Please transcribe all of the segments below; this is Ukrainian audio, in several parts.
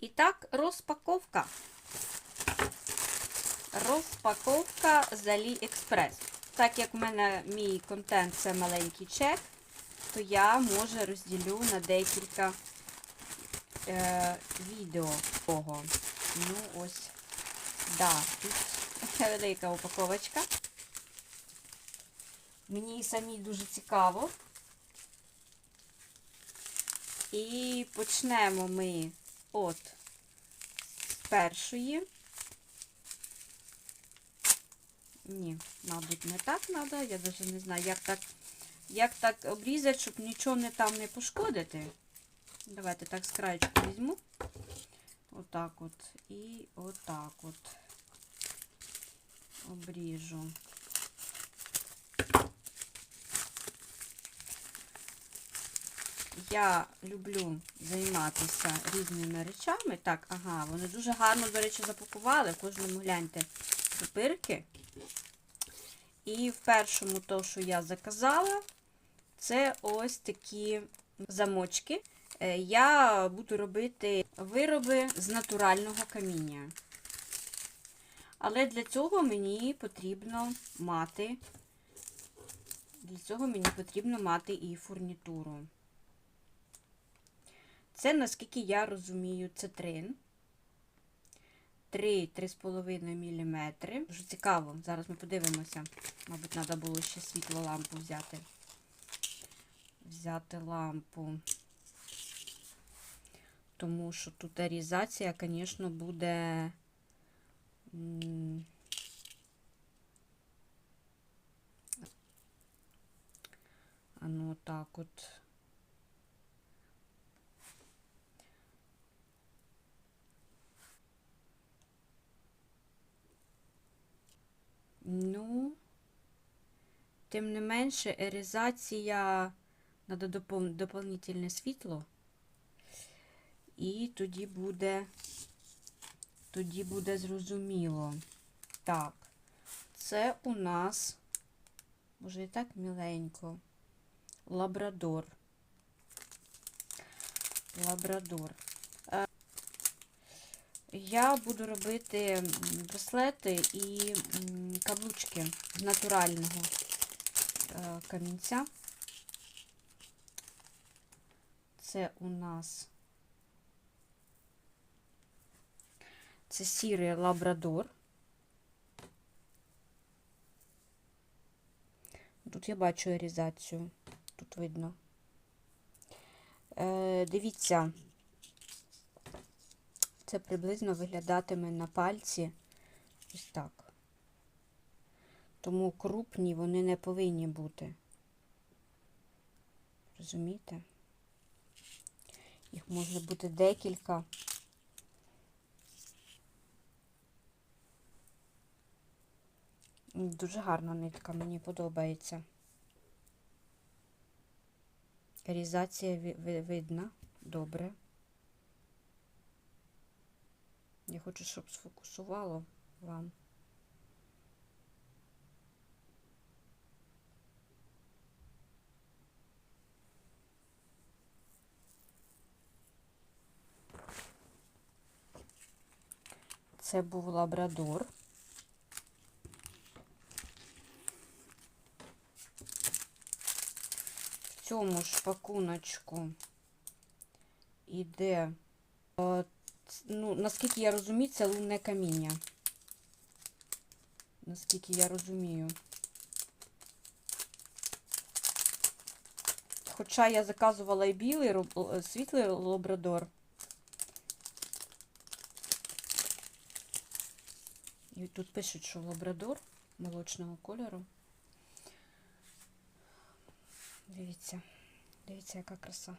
І так, розпаковка. Розпаковка з AliExpress. Так як в мене мій контент це маленький чек, то я може розділю на декілька е, відео того. Ну, ось, да, тут велика упаковочка. Мені самій дуже цікаво. І почнемо ми от з першої. Ні, мабуть, не так треба. Я навіть не знаю, як так, як так обрізати, щоб нічого не там не пошкодити. Давайте так з краєчку візьму. Отак от. І отак от обріжу. Я люблю займатися різними речами. Так, ага, вони дуже гарно, до речі, запакували. Кожному гляньте пупирки. І в першому, то, що я заказала, це ось такі замочки. Е, Я буду робити вироби з натурального каміння. Але для цього мені потрібно мати, для цього мені потрібно мати і фурнітуру. Це, наскільки я розумію, цитрин. 3-3,5 мм. Дуже цікаво. Зараз ми подивимося. Мабуть, треба було ще світло лампу взяти. Взяти лампу. Тому що тут арізація, звісно, буде. А ну так от. Ну, тим не менше, еризація треба допол доповнительне світло. І тоді буде, тоді буде зрозуміло. Так, це у нас, може і так міленько, лабрадор. Лабрадор. Я буду робити браслети і каблучки з натурального е, камінця. Це у нас це сірий лабрадор. Тут я бачу ерізацію, тут видно. Е, Дивіться. Це приблизно виглядатиме на пальці ось так. Тому крупні вони не повинні бути. Розумієте? Їх може бути декілька. Дуже гарна нитка, мені подобається. Різація видна, добре. Я хочу, щоб сфокусувало вам. Це був лабрадор. В цьому ж пакуночку іде е, ну, наскільки я розумію, це лунне каміння. Наскільки я розумію. Хоча я заказувала і білий світлий лабрадор. І тут пишуть, що лабрадор молочного кольору. Дивіться, дивіться, яка краса.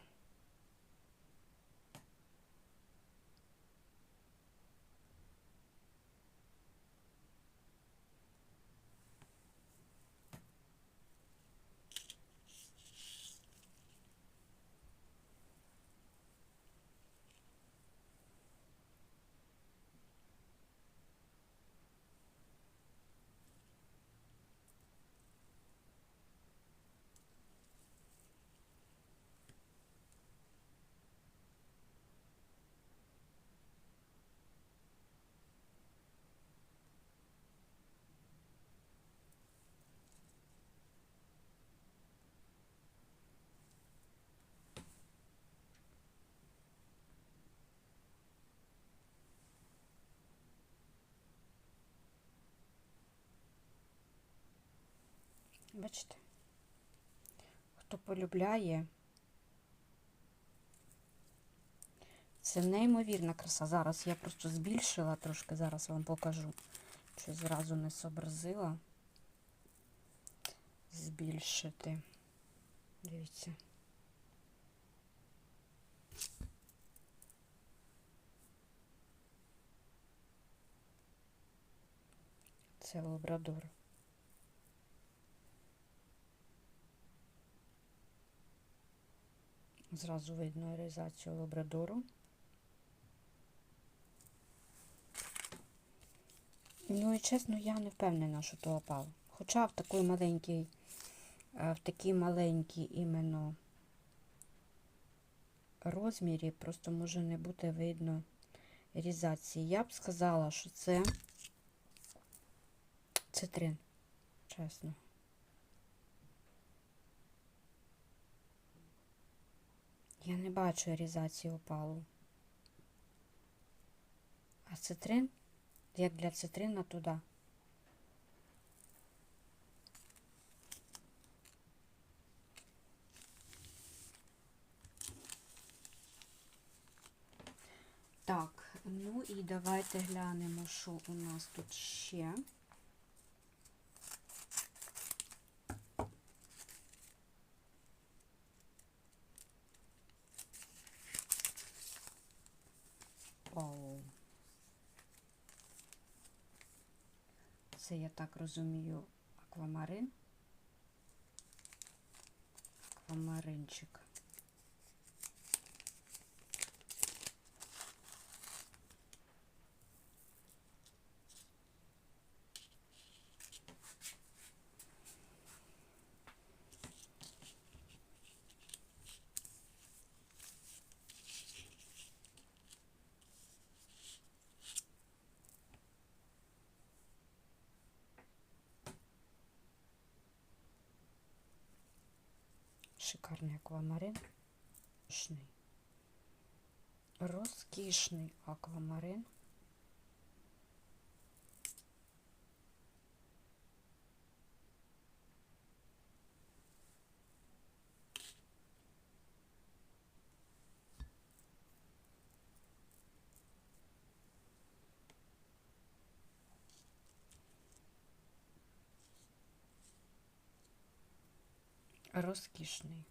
Бачите? Хто полюбляє. Це неймовірна краса. Зараз я просто збільшила трошки, зараз вам покажу. Що зразу не зобразила. Збільшити. Дивіться. Це лабрадор. Зразу видно реалізацію лабрадору. Ну і чесно, я не впевнена, що то опал. Хоча в такий маленький, е, в такій маленькій іменно розмірі просто може не бути видно різації. Я б сказала, що це цитрин, чесно. Я не бачу різації опалу. А цитрин, як для цитрина, туди. Так, ну і давайте глянемо, що у нас тут ще. Це, я так розумію, аквамарин. Аквамаринчик. Шикарний аквамарин. Розкішний. Аквамарин. Розкішний.